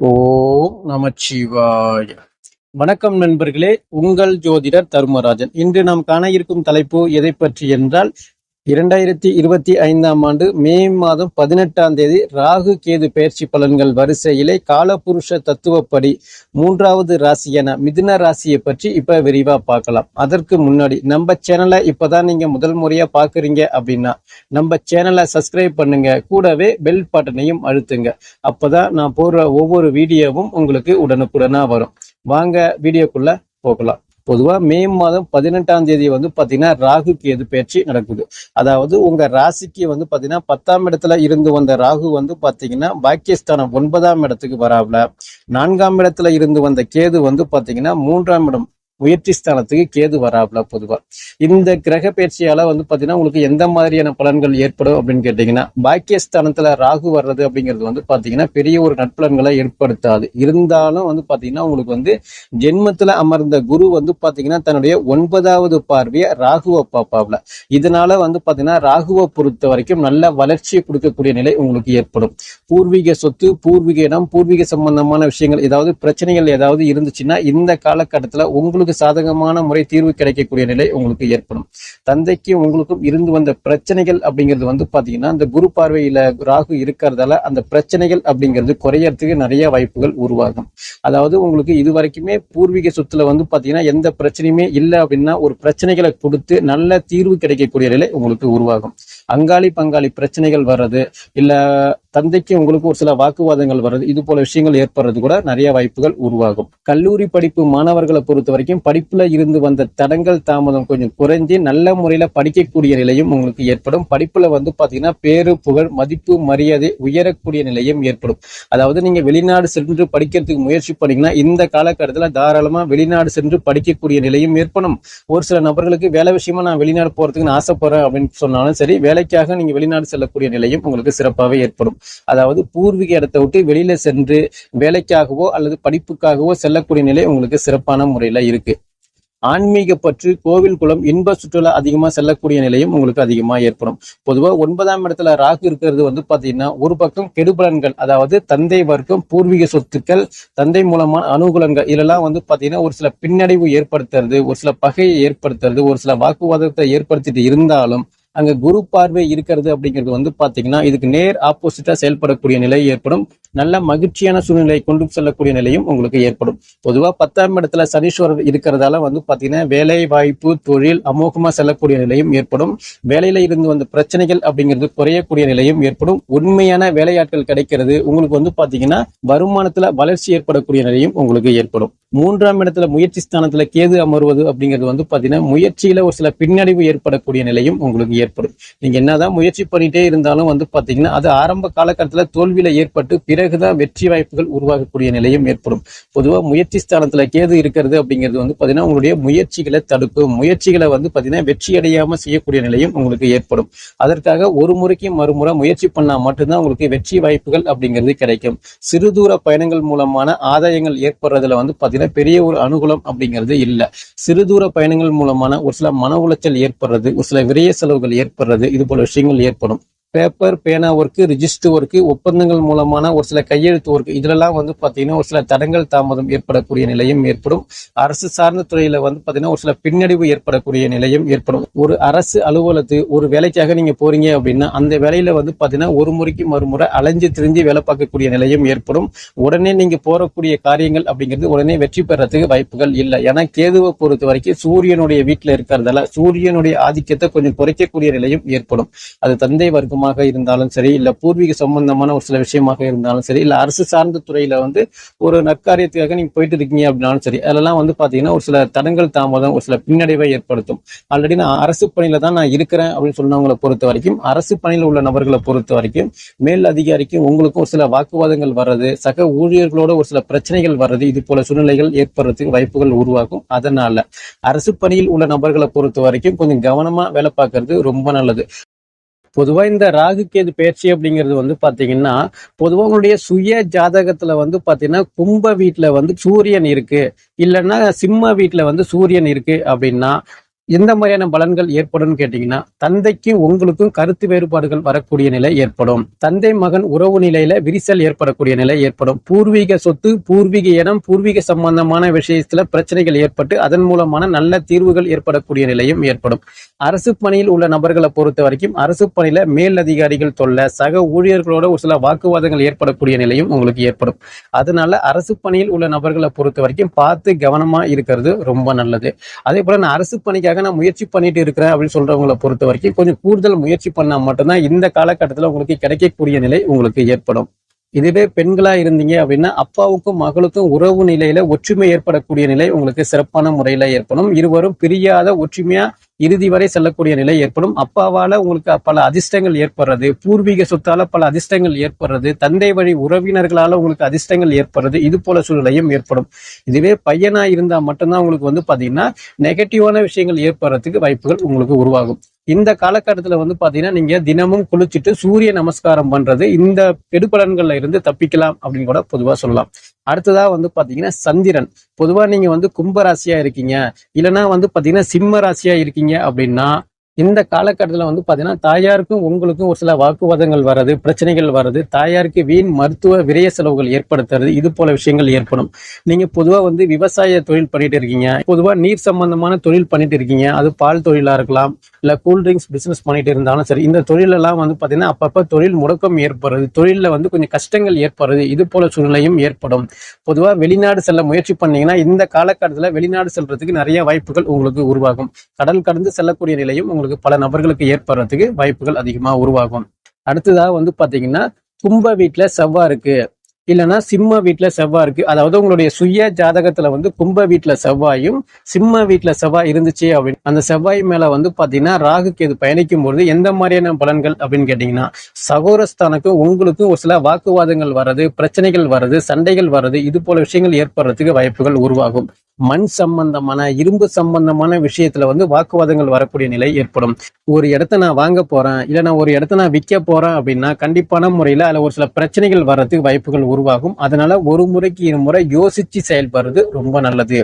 ஓம் நமச்சிவாய. வணக்கம் நண்பர்களே உங்கள் ஜோதிடர் தர்மராஜன். இன்று நாம் காண இருக்கும் தலைப்பு எதை பற்றி என்றால் இரண்டாயிரத்தி இருபத்தி ஐந்தாம் ஆண்டு மே மாதம் பதினெட்டாம் தேதி ராகு கேது பயிற்சி பலன்கள் வரிசையிலே காலபுருஷ தத்துவப்படி மூன்றாவது ராசியான மிதுன ராசியை பற்றி இப்ப விரிவா பார்க்கலாம். அதற்கு முன்னாடி நம்ம சேனலை இப்பதான் நீங்க முதல் முறையா பாக்குறீங்க அப்படின்னா நம்ம சேனலை சப்ஸ்கிரைப் பண்ணுங்க. கூடவே பெல் பட்டனையும் அழுத்துங்க. அப்பதான் நான் போடுற ஒவ்வொரு வீடியோவும் உங்களுக்கு உடனுக்குடனா வரும். வாங்க வீடியோக்குள்ள போகலாம். பொதுவாக மே மாதம் பதினெட்டாம் தேதி வந்து பாத்தீங்கன்னா ராகு கேது பயிற்சி நடக்குது. அதாவது உங்க ராசிக்கு வந்து பாத்தீங்கன்னா பத்தாம் இடத்துல இருந்து வந்த ராகு வந்து பாத்தீங்கன்னா பாக்கியஸ்தானம் ஒன்பதாம் இடத்துக்கு வராப்ல. நான்காம் இடத்துல இருந்து வந்த கேது வந்து பாத்தீங்கன்னா மூன்றாம் இடம் முயற்சி ஸ்தானத்துக்கு கேது வராப்ல பொதுவா. இந்த கிரக பயிற்சியால வந்து பாத்தீங்கன்னா உங்களுக்கு எந்த மாதிரியான பலன்கள் ஏற்படும் அப்படின்னு கேட்டீங்கன்னா பாக்கியஸ்தானத்துல ராகு வர்றது அப்படிங்கிறது வந்து பாத்தீங்கன்னா பெரிய ஒரு நட்பலன்களை ஏற்படுத்தாது. இருந்தாலும் வந்து பாத்தீங்கன்னா உங்களுக்கு வந்து ஜென்மத்துல அமர்ந்த குரு வந்து பாத்தீங்கன்னா தன்னுடைய ஒன்பதாவது பார்வையை ராகுவை பார்ப்பாப்ல. இதனால வந்து பாத்தீங்கன்னா ராகுவை பொறுத்த வரைக்கும் நல்ல வளர்ச்சியை கொடுக்கக்கூடிய நிலை உங்களுக்கு ஏற்படும். பூர்வீக சொத்து பூர்வீக இடம் பூர்வீக சம்பந்தமான விஷயங்கள் ஏதாவது பிரச்சனைகள் ஏதாவது இருந்துச்சுன்னா இந்த காலகட்டத்துல உங்களுக்கு சாதகமான முறை தீர்வு கிடைக்கக்கூடிய நிலை உங்களுக்கு ஏற்படும். தந்தைக்கு உங்களுக்கும் இருந்து வந்த பிரச்சனைகள் அப்படிங்கிறது வந்து பாத்தீங்கன்னா இந்த குரு பார்வையில ராகு இருக்கிறதால அந்த பிரச்சனைகள் அப்படிங்கிறது குறையறதுக்கு நிறைய வாய்ப்புகள் உருவாகும். அதாவது உங்களுக்கு இது வரைக்குமே பூர்வீக சொத்துல வந்து பாத்தீங்கன்னா எந்த பிரச்சனையுமே இல்லை அப்படின்னா ஒரு பிரச்சனைகளை கொடுத்து நல்ல தீர்வு கிடைக்கக்கூடிய நிலை உங்களுக்கு உருவாகும். அங்காளி பங்காளி பிரச்சனைகள் வர்றது இல்ல தந்தைக்கு உங்களுக்கு ஒரு சில வாக்குவாதங்கள் வர்றது இது போல விஷயங்கள் ஏற்படுறது கூட நிறைய வாய்ப்புகள் உருவாகும். கல்லூரி படிப்பு மாணவர்களை பொறுத்த வரைக்கும் படிப்புல இருந்து வந்த தடங்கள் தாமதம் கொஞ்சம் குறைஞ்சு நல்ல முறையில படிக்கக்கூடிய நிலையும் உங்களுக்கு ஏற்படும். படிப்புல வந்து பாத்தீங்கன்னா பேரு புகழ் மதிப்பு மரியாதை உயரக்கூடிய நிலையும் ஏற்படும். அதாவது நீங்க வெளிநாடு சென்று படிக்கிறதுக்கு முயற்சி பண்ணீங்கன்னா இந்த காலகட்டத்தில் தாராளமா வெளிநாடு சென்று படிக்கக்கூடிய நிலையும் ஏற்படும். ஒரு சில நபர்களுக்கு வேலை விஷயமா நான் வெளிநாடு போறதுக்கு ஆசைப்படுறேன் அப்படின்னு சொன்னாலும் சரி வேலைக்காக நீங்க வெளிநாடு செல்லக்கூடிய நிலையும் உங்களுக்கு சிறப்பாகவே ஏற்படும். அதாவது பூர்வீக இடத்தை விட்டு வெளியில சென்று வேலைக்காகவோ அல்லது படிப்புக்காகவோ செல்லக்கூடிய நிலை உங்களுக்கு சிறப்பான முறையில இருக்கு. ஆன்மீக பற்று கோவில் குளம் இன்ப சுற்றுலா அதிகமா செல்லக்கூடிய நிலையும் உங்களுக்கு அதிகமா ஏற்படும். பொதுவா ஒன்பதாம் இடத்துல ராகு இருக்கிறது வந்து பாத்தீங்கன்னா ஒரு பக்கம் கெடுபலன்கள் அதாவது தந்தை வர்க்கம் பூர்வீக சொத்துக்கள் தந்தை மூலமான அனுகூலங்கள் இதெல்லாம் வந்து பாத்தீங்கன்னா ஒரு சில பின்னடைவு ஏற்படுத்துறது ஒரு சில பகையை ஏற்படுத்துறது ஒரு சில வாக்குவாதத்தை ஏற்படுத்திட்டு இருந்தாலும் அங்க குரு பார்வை இருக்கிறது அப்படிங்கிறது வந்து பாத்தீங்கன்னா இதுக்கு நேர் ஆப்போசிட்டா செயல்படக்கூடிய நிலை ஏற்படும். நல்ல மகிழ்ச்சியான சூழ்நிலையை கொண்டு செல்லக்கூடிய நிலையும் உங்களுக்கு ஏற்படும். பொதுவா பத்தாம் இடத்துல சனீஸ்வரர் இருக்கிறதால வந்து பாத்தீங்கன்னா வேலை வாய்ப்பு தொழில் அமோகமா செல்லக்கூடிய நிலையும் ஏற்படும். வேலையில இருந்து வந்த பிரச்சனைகள் அப்படிங்கிறது குறையக்கூடிய நிலையும் ஏற்படும். உண்மையான வேலையாட்கள் கிடைக்கிறது உங்களுக்கு வந்து பாத்தீங்கன்னா வருமானத்துல வளர்ச்சி ஏற்படக்கூடிய நிலையும் உங்களுக்கு ஏற்படும். மூன்றாம் இடத்துல முயற்சி ஸ்தானத்துல கேது அமர்வது அப்படிங்கிறது வந்து பாத்தீங்கன்னா முயற்சியில ஒரு சில பின்னடைவு ஏற்படக்கூடிய நிலையும் உங்களுக்கு ஏற்படும் நீங்க என்னதான் முயற்சி பண்ணிட்டே இருந்தாலும் வந்து பாத்தீங்கன்னா அது ஆரம்ப காலகட்டத்தில் தோல்வியில் ஏற்பட்டு பிறகுதான் வெற்றி வாய்ப்புகள் உருவாகக்கூடிய நிலையும் ஏற்படும். பொதுவா முயற்சி ஸ்தானத்துல கேது இருக்கிறது அப்படிங்கிறது வந்து பார்த்தீங்கன்னா உங்களுடைய முயற்சிகளை தடுக்கும். முயற்சிகளை வந்து பார்த்தீங்கன்னா வெற்றி அடையாம செய்யக்கூடிய நிலையும் உங்களுக்கு ஏற்படும். அதற்காக ஒரு முறைக்கு மறுமுறை முயற்சி பண்ணா மட்டும்தான் உங்களுக்கு வெற்றி வாய்ப்புகள் அப்படிங்கிறது கிடைக்கும். சிறு தூர பயணங்கள் மூலமான ஆதாயங்கள் ஏற்படுறதுல வந்து பாத்தீங்கன்னா பெரிய ஒரு அனுகூலம் அப்படிங்கிறது இல்ல. சிறு தூர பயணங்கள் மூலமான ஒரு சில மன உளைச்சல் ஏற்படுறது ஒரு சில விரைய செலவுகள் ஏற்படுறது இது போல விஷயங்கள் ஏற்படும். பேப்பர் பேனா ஒர்க்கு ரிஜிஸ்டர் ஒர்க்கு ஒப்பந்தங்கள் மூலமான ஒரு சில கையெழுத்து ஒர்க்கு இதிலெல்லாம் வந்து பார்த்தீங்கன்னா ஒரு சில தடங்கள் தாமதம் ஏற்படக்கூடிய நிலையும் ஏற்படும். அரசு சார்ந்த துறையில வந்து பார்த்தீங்கன்னா ஒரு சில பின்னடைவு ஏற்படக்கூடிய நிலையும் ஏற்படும். ஒரு அரசு அலுவலத்து ஒரு வேலைக்காக நீங்க போறீங்க அப்படின்னா அந்த வேலையில வந்து பார்த்தீங்கன்னா ஒரு முறைக்கு மறுமுறை அலைஞ்சு திரிஞ்சு வேலை பார்க்கக்கூடிய நிலையும் ஏற்படும். உடனே நீங்க போறக்கூடிய காரியங்கள் அப்படிங்கிறது உடனே வெற்றி பெறத்துக்கு வாய்ப்புகள் இல்லை. ஏன்னா கேதுவை பொறுத்த வரைக்கும் சூரியனுடைய வீட்டில் இருக்கிறதால சூரியனுடைய ஆதிக்கத்தை கொஞ்சம் குறைக்கக்கூடிய நிலையும் ஏற்படும். அது தந்தை வர்க்கம் வர்க்கமாக இருந்தாலும் சரி இல்ல பூர்வீக சம்பந்தமான ஒரு சில விஷயமாக இருந்தாலும் சரி இல்ல அரசு சார்ந்த துறையில வந்து ஒரு நற்காரியத்துக்காக நீங்க போயிட்டு இருக்கீங்க அப்படின்னாலும் சரி அதெல்லாம் வந்து பாத்தீங்கன்னா ஒரு சில தடங்கள் தாமதம் ஒரு சில பின்னடைவை ஏற்படுத்தும். ஆல்ரெடி நான் அரசு பணியில தான் நான் இருக்கிறேன் அப்படின்னு சொன்னவங்களை பொறுத்த வரைக்கும் அரசு பணியில உள்ள நபர்களை பொறுத்த வரைக்கும் மேல் அதிகாரிக்கும் உங்களுக்கும் ஒரு சில வாக்குவாதங்கள் வர்றது சக ஊழியர்களோட ஒரு சில பிரச்சனைகள் வர்றது இது போல சூழ்நிலைகள் ஏற்படுறதுக்கு வாய்ப்புகள் உருவாகும். அதனால அரசு பணியில் உள்ள நபர்களை பொறுத்த வரைக்கும் கொஞ்சம் கவனமா வேலை பார்க்கறது ரொம்ப நல்லது. பொதுவா இந்த ராகு கேது பயிற்சி அப்படிங்கிறது வந்து பாத்தீங்கன்னா பொதுவா உங்களுடைய சுய ஜாதகத்துல வந்து பாத்தீங்கன்னா கும்ப வீட்டுல வந்து சூரியன் இருக்கு. இல்லைன்னா சிம்ம வீட்டுல வந்து சூரியன் இருக்கு அப்படின்னா எந்த மாதிரியான பலன்கள் ஏற்படும் கேட்டீங்கன்னா தந்தைக்கும் உங்களுக்கும் கருத்து வேறுபாடுகள் வரக்கூடிய நிலை ஏற்படும். தந்தை மகன் உறவு நிலையில விரிசல் ஏற்படக்கூடிய நிலை ஏற்படும். பூர்வீக சொத்து பூர்வீக இடம் பூர்வீக சம்பந்தமான விஷயத்துல பிரச்சனைகள் ஏற்பட்டு அதன் மூலமான நல்ல தீர்வுகள் ஏற்படக்கூடிய நிலையும் ஏற்படும். அரசு பணியில் உள்ள நபர்களை பொறுத்த வரைக்கும் அரசு பணியில மேல் அதிகாரிகள் தொல்ல சக ஊழியர்களோட ஒரு சில வாக்குவாதங்கள் ஏற்படக்கூடிய நிலையும் உங்களுக்கு ஏற்படும். அதனால அரசு பணியில் உள்ள நபர்களை பொறுத்த வரைக்கும் பார்த்து கவனமா இருக்கிறது ரொம்ப நல்லது. அதே போல நான் அரசு பணிக்காக நான் முயற்சி பண்ணிட்டு இருக்கிறேன் அப்படின்னு சொல்றவங்களை பொறுத்த வரைக்கும் கொஞ்சம் கூடுதல் முயற்சி பண்ணா மட்டும்தான் இந்த காலகட்டத்தில் உங்களுக்கு கிடைக்கக்கூடிய நிலை உங்களுக்கு ஏற்படும். இதுவே பெண்களா இருந்தீங்க அப்படின்னா அப்பாவுக்கும் மகளுக்கும் உறவு நிலையில ஒற்றுமை ஏற்படக்கூடிய நிலை உங்களுக்கு சிறப்பான முறையில ஏற்படும். இருவரும் பிரியாத ஒற்றுமையா இறுதி வரை செல்லக்கூடிய நிலை ஏற்படும். அப்பாவால உங்களுக்கு பல அதிர்ஷ்டங்கள் ஏற்படுறது. பூர்வீக சொத்தால பல அதிர்ஷ்டங்கள் ஏற்படுறது. தந்தை வழி உறவினர்களால உங்களுக்கு அதிர்ஷ்டங்கள் ஏற்படுறது. இது போல சூழ்நிலையும் ஏற்படும். இதுவே பையனா இருந்தா மட்டும்தான் உங்களுக்கு வந்து பாத்தீங்கன்னா நெகட்டிவான விஷயங்கள் ஏற்படுறதுக்கு வாய்ப்புகள் உங்களுக்கு உருவாகும். இந்த காலகட்டத்துல வந்து பாத்தீங்கன்னா நீங்க தினமும் குளிச்சுட்டு சூரிய நமஸ்காரம் பண்றது இந்த கெடுபலன்கள்ல இருந்து தப்பிக்கலாம் அப்படின்னு கூட பொதுவா சொல்லலாம். அடுத்ததா வந்து பாத்தீங்கன்னா சந்திரன். பொதுவா நீங்க வந்து கும்ப ராசியா இருக்கீங்க. இல்லைன்னா வந்து பாத்தீங்கன்னா சிம்ம ராசியா இருக்கீங்க அப்படின்னா இந்த காலகட்டத்தில் வந்து பார்த்தீங்கன்னா தாயாருக்கும் உங்களுக்கும் ஒரு சில வாக்குவாதங்கள் வர்றது பிரச்சனைகள் வர்றது தாயாருக்கு வீண் மருத்துவ விரய செலவுகள் ஏற்படுத்துறது இது போல விஷயங்கள் ஏற்படும். நீங்க பொதுவாக வந்து விவசாய தொழில் பண்ணிட்டு இருக்கீங்க. பொதுவாக நீர் சம்பந்தமான தொழில் பண்ணிட்டு இருக்கீங்க. அது பால் தொழிலா இருக்கலாம் இல்ல கூல்ட்ரிங்க்ஸ் பிஸ்னஸ் பண்ணிட்டு இருந்தாலும் சரி இந்த தொழிலெல்லாம் வந்து பார்த்தீங்கன்னா அப்பப்போ தொழில் முடக்கம் ஏற்படுறது தொழிலில் வந்து கொஞ்சம் கஷ்டங்கள் ஏற்படுறது இது போல சூழ்நிலையும் ஏற்படும். பொதுவாக வெளிநாடு செல்ல முயற்சி பண்ணீங்கன்னா இந்த காலகட்டத்தில் வெளிநாடு செல்றதுக்கு நிறைய வாய்ப்புகள் உங்களுக்கு உருவாகும். கடல் கடந்து செல்லக்கூடிய நிலையும் உங்களுக்கு பல நபர்களுக்கு ஏற்படுறதுக்கு வாய்ப்புகள் அதிகமா உருவாகும். அடுத்ததாக வந்து பாத்தீங்கன்னா கும்ப வீட்டில் செவ்வாய் இருக்கு. இல்லைன்னா சிம்ம வீட்டில் செவ்வாய் இருக்கு. அதாவது உங்களுடைய சுய ஜாதகத்துல வந்து கும்ப வீட்டில் செவ்வாயும் சிம்ம வீட்டில் செவ்வாய் இருந்துச்சு அப்படின்னு. அந்த செவ்வாய் மேல வந்து பாத்தீங்கன்னா ராகுக்கு இது பயணிக்கும் பொழுது எந்த மாதிரியான பலன்கள் அப்படின்னு கேட்டீங்கன்னா சகோரஸ்தானுக்கும் உங்களுக்கும் ஒரு சில வாக்குவாதங்கள் வர்றது பிரச்சனைகள் வர்றது சண்டைகள் வர்றது இது போல விஷயங்கள் ஏற்படுறதுக்கு வாய்ப்புகள் உருவாகும். மண் சம்பந்தமான இரும்பு சம்பந்தமான விஷயத்துல வந்து வாக்குவாதங்கள் வரக்கூடிய நிலை ஏற்படும். ஒரு இடத்த நான் வாங்க போறேன் இல்லைன்னா நான் ஒரு இடத்த நான் விற்க போறேன் அப்படின்னா கண்டிப்பான முறையில அதுல ஒரு சில பிரச்சனைகள் வர்றதுக்கு வாய்ப்புகள் உருவாகும். அதனால ஒரு முறைக்கு இரு முறை யோசிச்சு செயல்படுறது ரொம்ப நல்லது.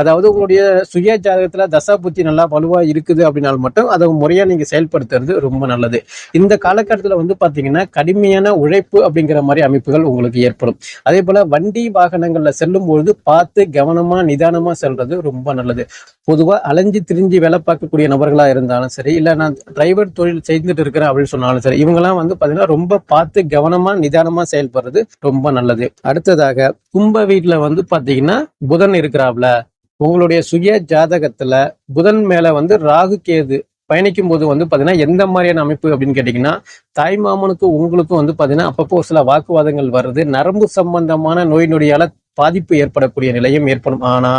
அதாவது உங்களுடைய சுய ஜாதகத்துல தசா புத்தி நல்லா வலுவா இருக்குது அப்படின்னால் மட்டும் அதை முறையா நீங்க செயல்படுத்துறது ரொம்ப நல்லது. இந்த காலகட்டத்துல வந்து பாத்தீங்கன்னா கடுமையான உழைப்பு அப்படிங்கிற மாதிரி அமைப்புகள் உங்களுக்கு ஏற்படும். அதே போல வண்டி வாகனங்கள்ல செல்லும் பொழுது பார்த்து கவனமா நிதானமா செல்றது ரொம்ப நல்லது. பொதுவா அலைஞ்சு திரிஞ்சு வேலை பார்க்கக்கூடிய நபர்களா இருந்தாலும் சரி இல்ல நான் டிரைவர் தொழில் செய்துட்டு இருக்கிறேன் அப்படின்னு சொன்னாலும் சரி இவங்கெல்லாம் வந்து பாத்தீங்கன்னா ரொம்ப பார்த்து கவனமா நிதானமா செயல்படுறது ரொம்ப நல்லது. அடுத்ததாக கும்ப வீட்டுல வந்து பாத்தீங்கன்னா புதன் இருக்கிறாப்ல. உங்களுடைய சுய ஜாதகத்துல புதன் மேல வந்து ராகு கேது பயணிக்கும் போது வந்து பாத்தீங்கன்னா எந்த மாதிரியான அமைப்பு அப்படின்னு கேட்டீங்கன்னா தாய் மாமனுக்கும் உங்களுக்கும் வந்து பாத்தீங்கன்னா அப்பப்போ சில வாக்குவாதங்கள் வருது. நரம்பு சம்பந்தமான நோய் நொடியால பாதிப்பு ஏற்படக்கூடிய நிலையும் ஏற்படும். ஆனா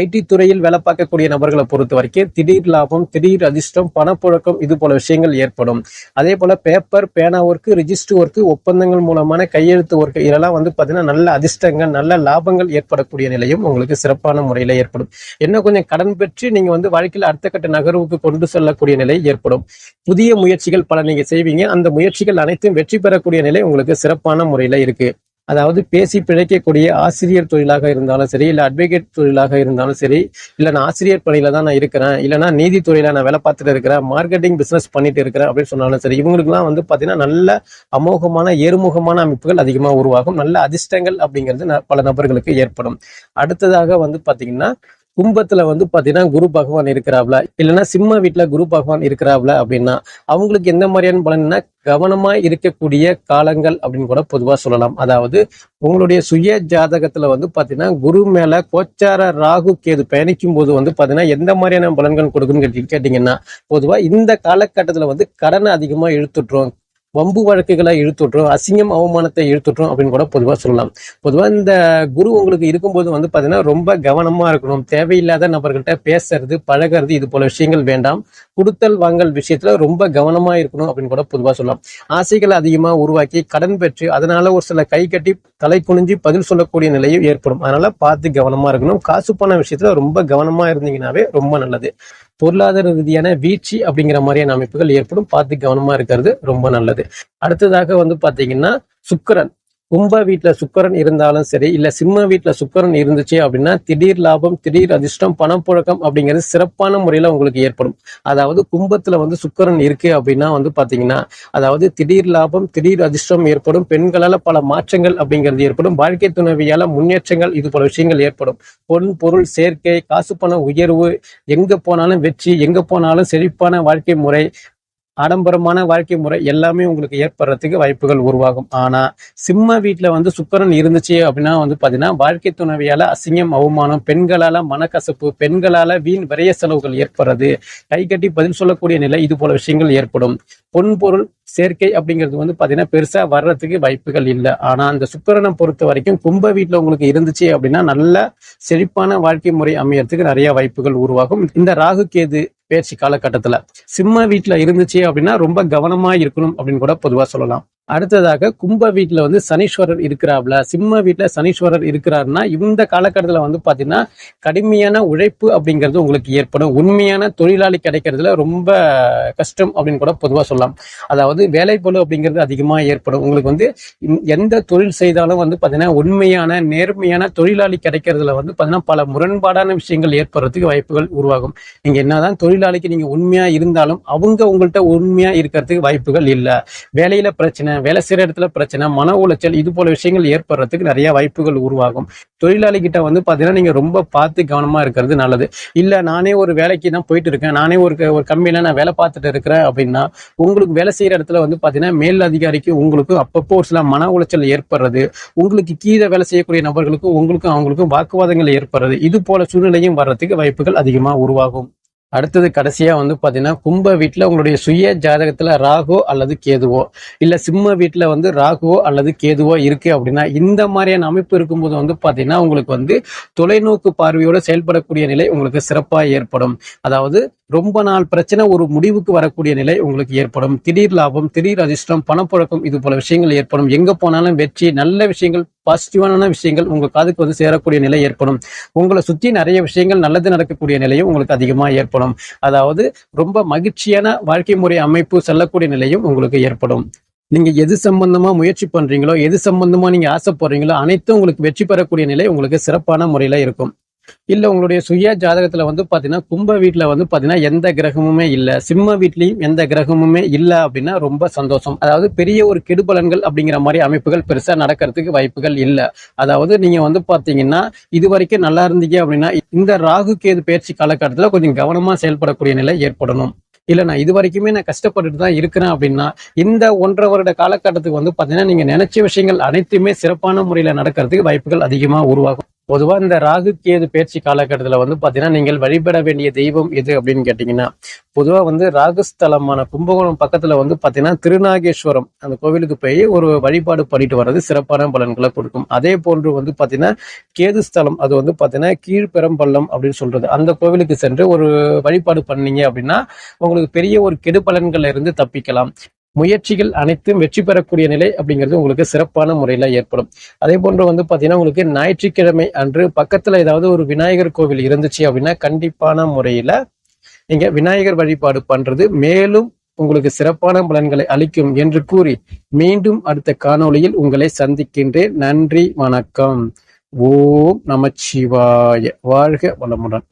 ஐடி துறையில் வேலை பார்க்கக்கூடிய நபர்களை பொறுத்த வரைக்கும் திடீர் லாபம் திடீர் அதிர்ஷ்டம் பணப்புழக்கம் இது போல விஷயங்கள் ஏற்படும். அதே போல பேப்பர் பேனா ஒர்க்கு ரிஜிஸ்டர் ஒர்க்கு ஒப்பந்தங்கள் மூலமான கையெழுத்து ஒர்க்கு இதெல்லாம் வந்து பாத்தீங்கன்னா நல்ல அதிர்ஷ்டங்கள் நல்ல லாபங்கள் ஏற்படக்கூடிய நிலையும் உங்களுக்கு சிறப்பான முறையில ஏற்படும். என்ன கொஞ்சம் கடன் பெற்று நீங்க வந்து வாழ்க்கையில் அடுத்த கட்ட நகர்வுக்கு கொண்டு செல்லக்கூடிய நிலை ஏற்படும். புதிய முயற்சிகள் பல நீங்க செய்வீங்க. அந்த முயற்சிகள் அனைத்தும் வெற்றி பெறக்கூடிய நிலை உங்களுக்கு சிறப்பான முறையில இருக்கு. அதாவது பேசி பிழைக்கக்கூடிய ஆசிரியர் தொழிலாக இருந்தாலும் சரி இல்லை அட்வொகேட் தொழிலாக இருந்தாலும் சரி இல்லை நான் ஆசிரியர் பணியில தான் நான் இருக்கிறேன் இல்லைன்னா நீதித்துறையில நான் வேலை பார்த்துட்டு இருக்கிறேன் மார்க்கெட்டிங் பிசினஸ் பண்ணிட்டு இருக்கிறேன் அப்படின்னு சொன்னாலும் சரி இவங்களுக்குலாம் வந்து பார்த்தீங்கன்னா நல்ல அமோகமான ஏறுமுகமான அமைப்புகள் அதிகமாக உருவாகும் நல்ல அதிர்ஷ்டங்கள் அப்படிங்கிறது ந- பல நபர்களுக்கு ஏற்படும். அடுத்ததாக வந்து பார்த்தீங்கன்னா கும்பத்துல வந்து பாத்தீங்கன்னா குரு பகவான் இருக்கிறாப்ல. இல்லைன்னா சிம்ம வீட்டுல குரு பகவான் இருக்கிறாப்ல அப்படின்னா அவங்களுக்கு எந்த மாதிரியான பலன்னா கவனமா இருக்கக்கூடிய காலங்கள் அப்படின்னு கூட பொதுவா சொல்லலாம். அதாவது உங்களுடைய சுய ஜாதகத்துல வந்து பாத்தீங்கன்னா குரு மேல கோச்சார ராகு கேது பயணிக்கும் போது வந்து பாத்தீங்கன்னா எந்த மாதிரியான பலன்கள் கொடுக்குன்னு கேட்டீங்கன்னா பொதுவா இந்த காலகட்டத்துல வந்து கடனை அதிகமா இழுத்துட்டுரும். வம்பு வழக்குகளை இழுத்துட்டுரும் அசிங்கம் அவமானத்தை இழுத்துட்டுரும் அப்படின்னு கூட பொதுவாக சொல்லலாம். பொதுவாக இந்த குரு உங்களுக்கு இருக்கும்போது வந்து பார்த்தீங்கன்னா ரொம்ப கவனமாக இருக்கணும். தேவையில்லாத நபர்கள்ட்ட பேசுறது பழகிறது இது போல விஷயங்கள் வேண்டாம். கொடுத்தல் வாங்கல் விஷயத்துல ரொம்ப கவனமாக இருக்கணும் அப்படின்னு கூட பொதுவாக சொல்லலாம். ஆசைகளை அதிகமாக உருவாக்கி கடன் பெற்று அதனால ஒரு சில கை கட்டி தலை குனிஞ்சு பதில் சொல்லக்கூடிய நிலையும் ஏற்படும். அதனால பார்த்து கவனமாக இருக்கணும். காசு பண விஷயத்துல ரொம்ப கவனமாக இருந்தீங்கன்னாவே ரொம்ப நல்லது. பொருளாதார ரீதியான வீழ்ச்சி அப்படிங்கிற மாதிரியான அமைப்புகள் ஏற்படும். பார்த்து கவனமா இருக்கிறது ரொம்ப நல்லது. அடுத்ததாக வந்து பாத்தீங்கன்னா சுக்கிரன். கும்ப வீட்டில் சுக்கரன் இருந்தாலும் சரி இல்ல சிம்ம வீட்டுல சுக்கரன் இருந்துச்சு அப்படின்னா திடீர் லாபம் திடீர் அதிர்ஷ்டம் பணப்புழக்கம் அப்படிங்கிறது சிறப்பான முறையில உங்களுக்கு ஏற்படும். அதாவது கும்பத்துல வந்து சுக்கரன் இருக்கு அப்படின்னா வந்து பாத்தீங்கன்னா அதாவது திடீர் லாபம் திடீர் அதிர்ஷ்டம் ஏற்படும். பெண்களால பல மாற்றங்கள் அப்படிங்கிறது ஏற்படும். வாழ்க்கை துணைவியால முன்னேற்றங்கள் இது போல விஷயங்கள் ஏற்படும். பொன் பொருள் சேர்க்கை காசு பண உயர்வு எங்க போனாலும் வெற்றி எங்க போனாலும் செழிப்பான வாழ்க்கை முறை ஆடம்பரமான வாழ்க்கை முறை எல்லாமே உங்களுக்கு ஏற்படுறதுக்கு வாய்ப்புகள் உருவாகும். ஆனா சிம்ம வீட்டுல வந்து சுக்கரன் இருந்துச்சு அப்படின்னா வந்து பாத்தீங்கன்னா வாழ்க்கை துணவியால அசிங்கம் அவமானம் பெண்களால மனக்கசப்பு பெண்களால வீண் விரைய செலவுகள் ஏற்படுறது கை கட்டி பதில் சொல்லக்கூடிய நிலை இது போல விஷயங்கள் ஏற்படும். பொன்பொருள் சேர்க்கை அப்படிங்கிறது வந்து பாத்தீங்கன்னா பெருசா வர்றதுக்கு வாய்ப்புகள் இல்லை. ஆனா அந்த சுக்கரனை பொறுத்த வரைக்கும் கும்ப வீட்டுல உங்களுக்கு இருந்துச்சு அப்படின்னா நல்ல செழிப்பான வாழ்க்கை முறை அமையறதுக்கு நிறைய வாய்ப்புகள் உருவாகும். இந்த ராகு கேது பேச்சு காலகட்டத்துல. சிம்ம வீட்டுல இருந்துச்சு அப்படின்னா ரொம்ப கவனமா இருக்கணும் அப்படின்னு கூட பொதுவா சொல்லலாம். அடுத்ததாக கும்ப வீட்டில் வந்து சனீஸ்வரர் இருக்கிறாப்ல. சிம்ம வீட்டில் சனீஸ்வரர் இருக்கிறாருன்னா இந்த காலக்கட்டத்தில் வந்து பார்த்தீங்கன்னா கடுமையான உழைப்பு அப்படிங்கிறது உங்களுக்கு ஏற்படும். உண்மையான தொழிலாளி கிடைக்கிறதுல ரொம்ப கஷ்டம் அப்படின்னு கூட பொதுவாக சொல்லலாம். அதாவது வேலை அப்படிங்கிறது அதிகமாக ஏற்படும். உங்களுக்கு வந்து எந்த தொழில் செய்தாலும் வந்து பார்த்தீங்கன்னா உண்மையான நேர்மையான தொழிலாளி கிடைக்கிறதுல வந்து பார்த்தீங்கன்னா பல முரண்பாடான விஷயங்கள் ஏற்படுறதுக்கு வாய்ப்புகள் உருவாகும். நீங்கள் என்னதான் தொழிலாளிக்கு நீங்கள் உண்மையாக இருந்தாலும் அவங்க உங்கள்கிட்ட உண்மையாக இருக்கிறதுக்கு வாய்ப்புகள் இல்லை. வேலையில் பிரச்சனை வேலை செய்கிற இடத்துல பிரச்சனை மன உளைச்சல் இது போல விஷயங்கள் ஏற்படுறதுக்கு நிறைய வாய்ப்புகள் உருவாகும். தொழிலாளி கிட்ட வந்து பாத்தீங்கன்னா நீங்க ரொம்ப பார்த்து கவனமா இருக்கிறது நல்லது. இல்ல நானே ஒரு வேலைக்கு தான் போயிட்டு இருக்கேன். நானே ஒரு க- ஒரு கம்பெனியில் நான் வேலை பார்த்துட்டு இருக்கிறேன் அப்படின்னா உங்களுக்கு வேலை செய்யற இடத்துல வந்து பாத்தீங்கன்னா மேல் அதிகாரிக்கு உங்களுக்கு அப்பப்போ ஒரு சில மன உளைச்சல் ஏற்படுறது உங்களுக்கு கீழே வேலை செய்யக்கூடிய நபர்களுக்கும் உங்களுக்கும் அவங்களுக்கும் வாக்குவாதங்கள் ஏற்படுறது இது போல சூழ்நிலையும் வர்றதுக்கு வாய்ப்புகள் அதிகமா உருவாகும். அடுத்தது கடைசியா வந்து பாத்தீங்கன்னா கும்ப வீட்டுல உங்களுடைய சுய ஜாதகத்துல ராகோ அல்லது கேதுவோ இல்ல சிம்ம வீட்டுல வந்து ராகுவோ அல்லது கேதுவோ இருக்கு அப்படின்னா இந்த மாதிரியான அமைப்பு இருக்கும்போது வந்து பாத்தீங்கன்னா உங்களுக்கு வந்து தொலைநோக்கு பார்வையோட செயல்படக்கூடிய நிலை உங்களுக்கு சிறப்பா ஏற்படும். அதாவது ரொம்ப நாள் பிரச்சனை ஒரு முடிவுக்கு வரக்கூடிய நிலை உங்களுக்கு ஏற்படும். திடீர் லாபம் திடீர் அதிர்ஷ்டம் பணப்புழக்கம் இது போல விஷயங்கள் ஏற்படும். எங்க போனாலும் வெற்றி நல்ல விஷயங்கள் பாசிட்டிவான விஷயங்கள் உங்க காதுக்கு வந்து சேரக்கூடிய நிலை ஏற்படும். உங்களை சுத்தி நிறைய விஷயங்கள் நல்லது நடக்கக்கூடிய நிலையும் உங்களுக்கு அதிகமா ஏற்படும். அதாவது ரொம்ப மகிழ்ச்சியான வாழ்க்கை முறை அமைப்பு செல்லக்கூடிய நிலையும் உங்களுக்கு ஏற்படும். நீங்க எது சம்பந்தமா முயற்சி பண்றீங்களோ எது சம்பந்தமா நீங்க ஆசைப்படுறீங்களோ அனைத்தும் உங்களுக்கு வெற்றி பெறக்கூடிய நிலை உங்களுக்கு சிறப்பான முறையில இருக்கும். இல்ல உங்களுடைய சுய ஜாதகத்துல வந்து பாத்தீங்கன்னா கும்ப வீட்டுல வந்து பாத்தீங்கன்னா எந்த கிரகமுமே இல்ல. சிம்ம வீட்லயும் எந்த கிரகமுமே இல்ல அப்படின்னா ரொம்ப சந்தோஷம். அதாவது பெரிய ஒரு கெடுபலன்கள் அப்படிங்கிற மாதிரி அமைப்புகள் பெருசா நடக்கிறதுக்கு வாய்ப்புகள் இல்ல. அதாவது நீங்க வந்து பாத்தீங்கன்னா இது வரைக்கும் நல்லா இருந்தீங்க அப்படின்னா இந்த ராகு கேது பயிற்சி காலகட்டத்துல கொஞ்சம் கவனமா செயல்படக்கூடிய நிலை ஏற்படணும். இல்ல நான் இது வரைக்குமே நான் கஷ்டப்பட்டுட்டு தான் இருக்கிறேன் அப்படின்னா இந்த ஒன்றரை வருட காலகட்டத்துக்கு வந்து பாத்தீங்கன்னா நீங்க நினைச்ச விஷயங்கள் அனைத்துமே சிறப்பான முறையில நடக்கிறதுக்கு வாய்ப்புகள் அதிகமா உருவாகும். பொதுவாக இந்த ராகு கேது பயிற்சி காலகட்டத்தில் வந்து பார்த்தீங்கன்னா நீங்கள் வழிபட வேண்டிய தெய்வம் எது அப்படின்னு கேட்டிங்கன்னா பொதுவாக வந்து ராகுஸ்தலமான கும்பகோணம் பக்கத்தில் வந்து பார்த்தீங்கன்னா திருநாகேஸ்வரம் அந்த கோவிலுக்கு போய் ஒரு வழிபாடு பண்ணிட்டு வர்றது சிறப்பான பலன்களை கொடுக்கும். அதே போன்று வந்து பார்த்தீங்கன்னா கேது ஸ்தலம் அது வந்து பார்த்தீங்கன்னா கீழ்பெரம்பள்ளம் அப்படின்னு சொல்றது. அந்த கோவிலுக்கு சென்று ஒரு வழிபாடு பண்ணீங்க அப்படின்னா உங்களுக்கு பெரிய ஒரு கெடு பலன்கள்ல இருந்து தப்பிக்கலாம். முயற்சிகள் அனைத்தும் வெற்றி பெறக்கூடிய நிலை அப்படிங்கிறது உங்களுக்கு சிறப்பான முறையில ஏற்படும். அதே போன்று வந்து பாத்தீங்கன்னா உங்களுக்கு ஞாயிற்றுக்கிழமை அன்று பக்கத்துல ஏதாவது ஒரு விநாயகர் கோவில் இருந்துச்சு அப்படின்னா கண்டிப்பான முறையில நீங்க விநாயகர் வழிபாடு பண்றது மேலும் உங்களுக்கு சிறப்பான பலன்களை அளிக்கும் என்று கூறி மீண்டும் அடுத்த காணொளியில் உங்களை சந்திக்கின்றேன். நன்றி வணக்கம். ஓம் நமச்சிவாய. வாழ்க வளமுடன்.